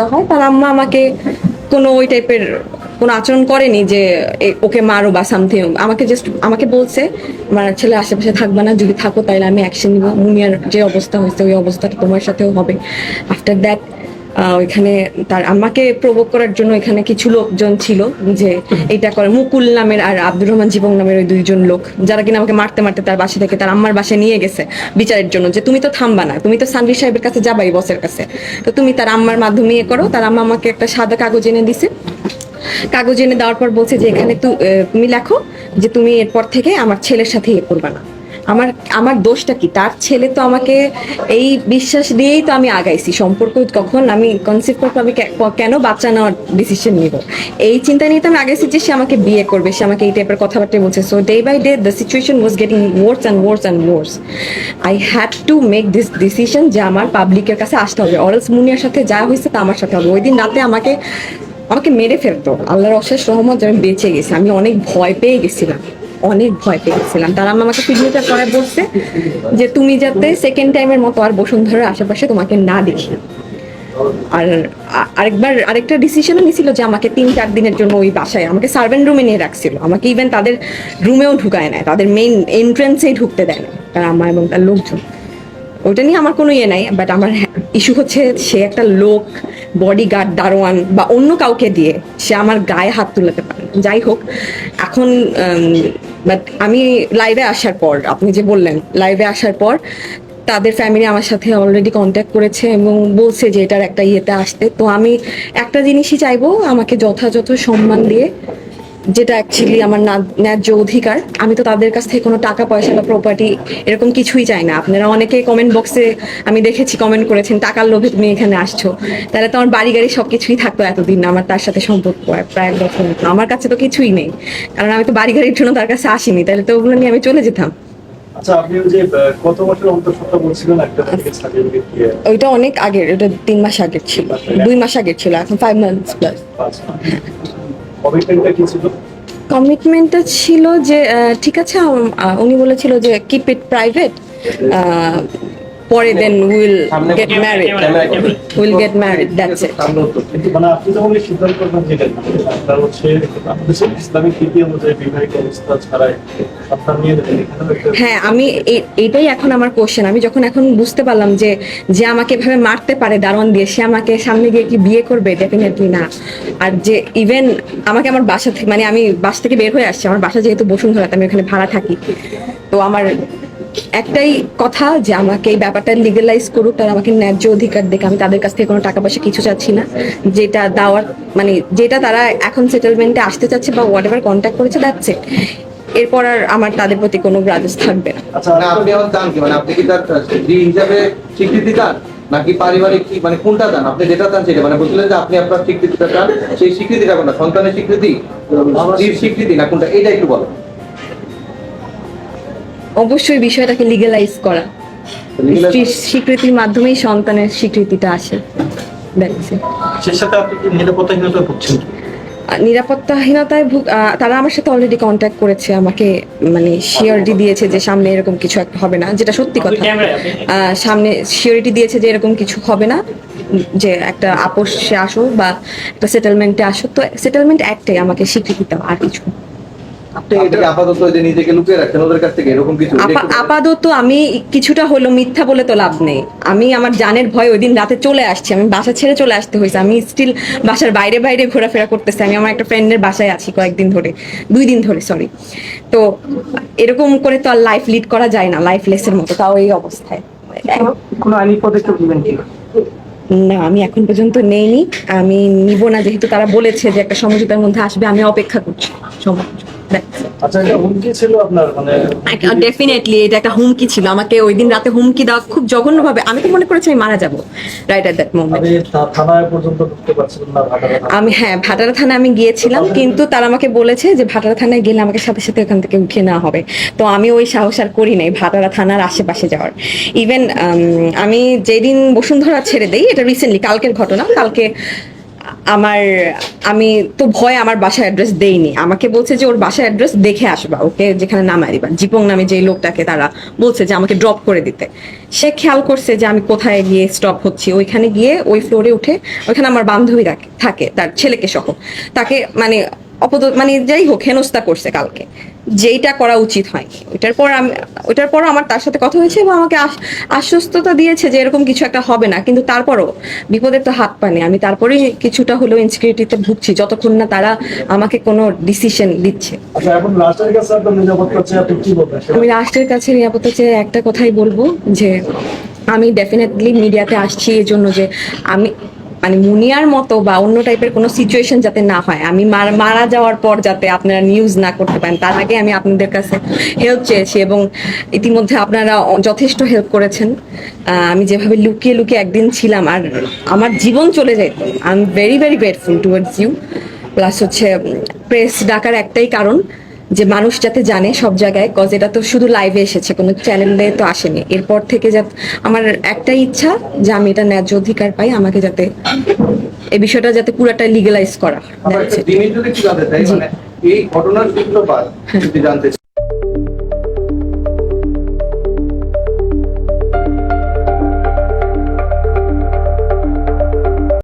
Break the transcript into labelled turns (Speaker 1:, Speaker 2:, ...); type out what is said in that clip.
Speaker 1: হয়, তার আম্মা আমাকে কোনো ওই টাইপের কোনো আচরণ করেনি যে ওকে মারো বা সামথিং আমাকে জাস্ট আমাকে বলছে, আমার ছেলে আশেপাশে থাকবে না, যদি থাকো তাহলে আমি অ্যাকশন নিব। মুনিয়ার যে অবস্থা হয়েছে, ওই অবস্থাটা তোমার সাথেও হবে। আফটার দ্যাট ওইখানে তার আমাকে প্রভোগ করার জন্য এখানে কিছু লোকজন ছিল যে এটা করে। মুকুল নামের আর আব্দুর রহমান জীবন নামের ওই দুইজন লোক, যারা কিনা আমাকে মারতে মারতে তার বাসা থেকে তার আম্মার বাসায় নিয়ে গেছে বিচারের জন্য যে তুমি তো থামবা না, তুমি তো সানভি সাহেবের কাছে যাবাই বসের কাছে। তো তুমি তার আম্মার মাধ্যমে ইয়ে করো, তার আম্মা আমাকে একটা সাদা কাগজ এনে দিছে। কাগজ এনে দেওয়ার পর বলছে যে এখানে তুমি লেখো যে তুমি এরপর থেকে আমার ছেলের সাথে ইয়ে করবে না। আমার আমার দোষটা কি? তার ছেলে তো আমাকে এই বিশ্বাস দিয়েই তো আমি আগাইছি। সম্পর্ক কখন আমি কনসেপ্ট করব, আমি কেন বাচ্চা নেওয়ার ডিসিশন নিব? এই চিন্তা নিয়ে তো আমি আগাইছি যে সে আমাকে বিয়ে করবে, সে আমাকে এই টাইপের কথাবার্তা বলছে। So day by day the situation was getting worse and worse and worse I had to make this decision যে আমার পাবলিকের কাছে আসতে হবে। অরলস মুনিয়ার সাথে যা হয়েছে তা আমার সাথে হবে। ওই দিন রাতে আমাকে আমাকে মেরে ফেলতো। আল্লাহর অশেষ রহমত যে আমি বেঁচে গেছি। আমি অনেক ভয় পেয়ে গেছিলাম। অনেক ভয় পেয়েছিলাম। তারা আমাকে সিগনেচার করে বলছে যে, তুমি যাতে সেকেন্ড টাইমের মতো আর বসুন্ধরার আশেপাশে তোমাকে না দেখি। আর আরেকবার, আরেকটা ডিসিশনও নিছিল যে, আমাকে তিন চার দিনের জন্য ওই বাসায়, আমাকে সার্ভেন্ট রুমে নিয়ে রাখছিল। আমাকে ইভেন তাদের রুমেও ঢুকায় নেয় তাদের মেইন এন্ট্রেন্সেই ঢুকতে দেয় না তারা আমার এবং তার লোকজন। ওটা নিয়ে আমার কোনো ইয়ে নাই বাট আমার ইস্যু হচ্ছে সে একটা লোক বডিগার্ড দারোয়ান বা অন্য কাউকে দিয়ে সে আমার গায়ে হাত তুলাতে পারে। যাই হোক, এখন বাট আমি লাইভে আসার পর, আপনি যে বললেন লাইভে আসার পর, তাদের ফ্যামিলি আমার সাথে অলরেডি কন্ট্যাক্ট করেছে এবং বলছে যে এটার একটা ইয়েতে আসতে। তো আমি একটা জিনিসই চাইব, আমাকে যথাযথ সম্মান দিয়ে যেটা অ্যাকচুয়ালি আমার ন্যায্য অধিকার আমি তো তাদের কাছ থেকে কোনো টাকা পয়সা বা প্রপার্টি এরকম কিছুই চাই না। আপনারা অনেকে কমেন্ট বক্সে আমি দেখেছি কমেন্ট করেছেন টাকার লোভে তুমি এখানে আসছো। তাহলে তো আমার বাড়ি গাড়ি সব কিছুই থাকতো এতদিন আমার তার সাথে সম্পর্ক প্রায়- এক বছর। আমার কাছে তো কিছুই নেই। কারণ আমি তো বাড়ি গাড়ির জন্য তার কাছে আসিনি তাহলে তো ওগুলো নিয়ে আমি চলে যেতাম।
Speaker 2: আচ্ছা যে কত বছর অন্তঃসত্ত্বা বলছিলেন একটা থেকে সার্টিফিকেট দিয়ে
Speaker 1: ওইটা অনেক আগের ওটা তিন মাস আগের ছিল। দুই মাস আগের ছিল এখন ফাইভ মান্থস প্লাস
Speaker 2: কমিটমেন্টটা কি ছিল?
Speaker 1: কমিটমেন্টটা ছিল যে ঠিক আছে উনি বলেছিল যে কিপ ইট প্রাইভেট পরে then will get married will get married that's it
Speaker 2: মানে আপনি যখন সিদ্ধান্ত করবেন যেটা আপনার হচ্ছে ইসলামিক রীতি অনুযায়ী বিবাহিত অবস্থা ছাড়াই
Speaker 1: হ্যাঁ আমি এটাই এখন আমার কোশ্চেন আমি যখন এখন বুঝতে পারলাম যে যে আমাকে এভাবে মারতে পারে দারোয়ান দিয়ে সে আমাকে সামনে গিয়ে কি বিয়ে করবে? ডেফিনেটলি না। আর যে ইভেন আমাকে আমার বাসা থেকে মানে আমি বাস থেকে বের হয়ে আসছি। আমার বাসা যেহেতু বসুন্ধরাতে আমি ওখানে ভাড়া থাকি। তো আমার একটাই কথা যে আমাকে এই ব্যাপারটা লিগালাইজ করুক তারা আমাকে ন্যায্য অধিকার দেখে আমি তাদের কাছ থেকে কোনো টাকা পয়সা কিছু চাচ্ছি না। যেটা দেওয়ার মানে যেটা তারা এখন সেটেলমেন্টে আসতে চাচ্ছে বা হোয়াট এভার কন্ট্যাক্ট করেছে দ্যাটস ইট এরপর আর আমার তাদের প্রতি কোনো গ্রাজেস থাকবে না।
Speaker 2: আচ্ছা
Speaker 3: মানে আপনি এখন চান কি? মানে আপনি কি তার স্ত্রী হিসাবে স্বীকৃতি চান? নাকি পারিবারিক কি মানে কোনটা চান? আপনি যেটা চান সেটা মানে বুঝলেন যে আপনি আপনার স্বীকৃতিটা চান সেই স্বীকৃতিটা কোনটা? সন্তানের স্বীকৃতি? স্ত্রীর স্বীকৃতি না কোনটা? এটা একটু বলো
Speaker 1: অবশ্যই বিষয়টাকে লিগালাইজ করা। স্ত্রীর স্বীকৃতির মাধ্যমেই সন্তানের স্বীকৃতিটা আসে।
Speaker 2: সেই সাথে আপনি কি নিরাপত্তাহীনতা ভুগছেন?
Speaker 1: নিরাপত্তাহীনতায় ভুগ তারা আমার সাথে অলরেডি কন্ট্যাক্ট করেছে আমাকে মানে শিওরিটি দিয়েছে যে সামনে এরকম কিছু একটা হবে না যেটা সত্যি কথা। আহ, সামনে শিওরিটি দিয়েছে যে এরকম কিছু হবে না যে একটা আপোষে আসো বা একটা সেটেলমেন্টে আসো তো সেটেলমেন্ট একটাই আমাকে স্বীকৃতি দেওয়া আর কিছু
Speaker 3: আপাতত
Speaker 1: আমি কিছুটা হলো মিথ্যা বলে তো লাভ নেই। আমি আমার জানের ভয় ওই দিন রাতে চলে আসছি। আমি বাসা ছেড়ে চলে আসতে হয়েছে। আমি স্টিল বাসার বাইরে বাইরে ঘোরাফেরা করতেছি। আমি আমার একটা ফ্রেন্ডের বাসায় আছি কয়েকদিন ধরে। দুই দিন ধরে সরি তো এরকম করে তো আর লাইফ লিড করা যায় না লাইফ লেসের মতো। তাও এই অবস্থায়।
Speaker 4: কোনো আইনি পদক্ষেপ নেবেন কি?
Speaker 1: না আমি এখন পর্যন্ত নেইনি। আমি নিব না যেহেতু তারা বলেছে যে একটা সমঝোতার মধ্যে আসবে। আমি অপেক্ষা করছি। সমঝোতা.
Speaker 2: আচ্ছা এটা হুমকি ছিল আপনার মানে
Speaker 1: ডেফিনেটলি এটা একটা হুমকি ছিল। আমাকে ওই দিন রাতে হুমকি দেওয়া খুব জঘন্যভাবে আমি তো মনে করেছি আমি মারা যাব রাইট এট দ্যাট মোমেন্ট
Speaker 2: থানায় পর্যন্ত ঢুকতে পারছিলেন না
Speaker 1: আমি হ্যাঁ ভাটারা থানায় আমি গিয়েছিলাম কিন্তু তারা আমাকে বলেছে যে ভাটারা থানায় গেলে আমাকে সাথে সাথে ওখান থেকে উঠিয়ে নেওয়া হবে। তো আমি ওই সাহস আর করি নাই ভাটারা থানার আশেপাশে যাওয়ার। ইভেন আমি যেদিন বসুন্ধরা ছেড়ে দেই এটা রিসেন্টলি কালকের ঘটনা কালকে আমার, আমি তো ভয় আমার বাসার অ্যাড্রেস দেইনি। আমাকে বলছে যে ওর বাসার অ্যাড্রেস দেখে আসবা, ওকে যেখানে নামাই দিবা। জিপং নামে যে লোকটাকে তারা বলছে যে আমাকে ড্রপ করে দিতে। সে খেয়াল করছে যে আমি কোথায় গিয়ে স্টপ হচ্ছি। ওইখানে গিয়ে ওই ফ্লোরে উঠে ওইখানে আমার বান্ধবী থাকে তার ছেলেকে সহ। তাকে মানে অপদ মানে যাই হোক হেনস্তা করছে কালকে। যেইটা করা উচিত হয়। ওইটার পর আমি ওইটার পর আমার তার সাথে কথা হয়েছে এবং আমাকে আশ- আশ্বস্ততা দিয়েছে যে এরকম কিছু একটা হবে না। কিন্তু তারপরও বিপদের তো হাত পানি আমি তারপরেই কিছুটা হলেও ইনসিকিউরিটিতে ভুগছি। যতক্ষণ না তারা আমাকে কোনো ডিসিশন দিচ্ছে।
Speaker 2: আচ্ছা
Speaker 1: আমি রাষ্ট্রের কাছে নিরাপত্তা চেয়ে একটা কথাই বলব যে আমি ডেফিনেটলি মিডিয়াতে আসছি এই জন্য যে আমি মানে মুনিয়ার মতো বা অন্য টাইপের কোনো সিচুয়েশন যাতে না হয়। আমি মার- যাওয়ার পর যাতে আপনারা নিউজ না করতে পারেন, তার আগে আমি আপনাদের কাছে হেল্প চেয়েছি এবং ইতিমধ্যে আপনারা যথেষ্ট হেল্প করেছেন। আমি যেভাবে লুকিয়ে লুকিয়ে একদিন ছিলাম আর আমার জীবন চলে যেত I am very very grateful towards you plus হচ্ছে প্রেস ডাকার একটাই কারণ। যে মানুষ যাতে জানে সব জায়গায় কজ এটা তো শুধু লাইভে এসেছে কোনো চ্যানেলে তো আসেনি। এরপর থেকে যা আমার একটাই ইচ্ছা যে আমি এটা ন্যায্য অধিকার পাই আমাকে যাতে এই বিষয়টা যাতে পুরাটা লিগালাইজ করা। হয়
Speaker 3: মানে এই ঘটনার সূত্রপাত যদি জানতে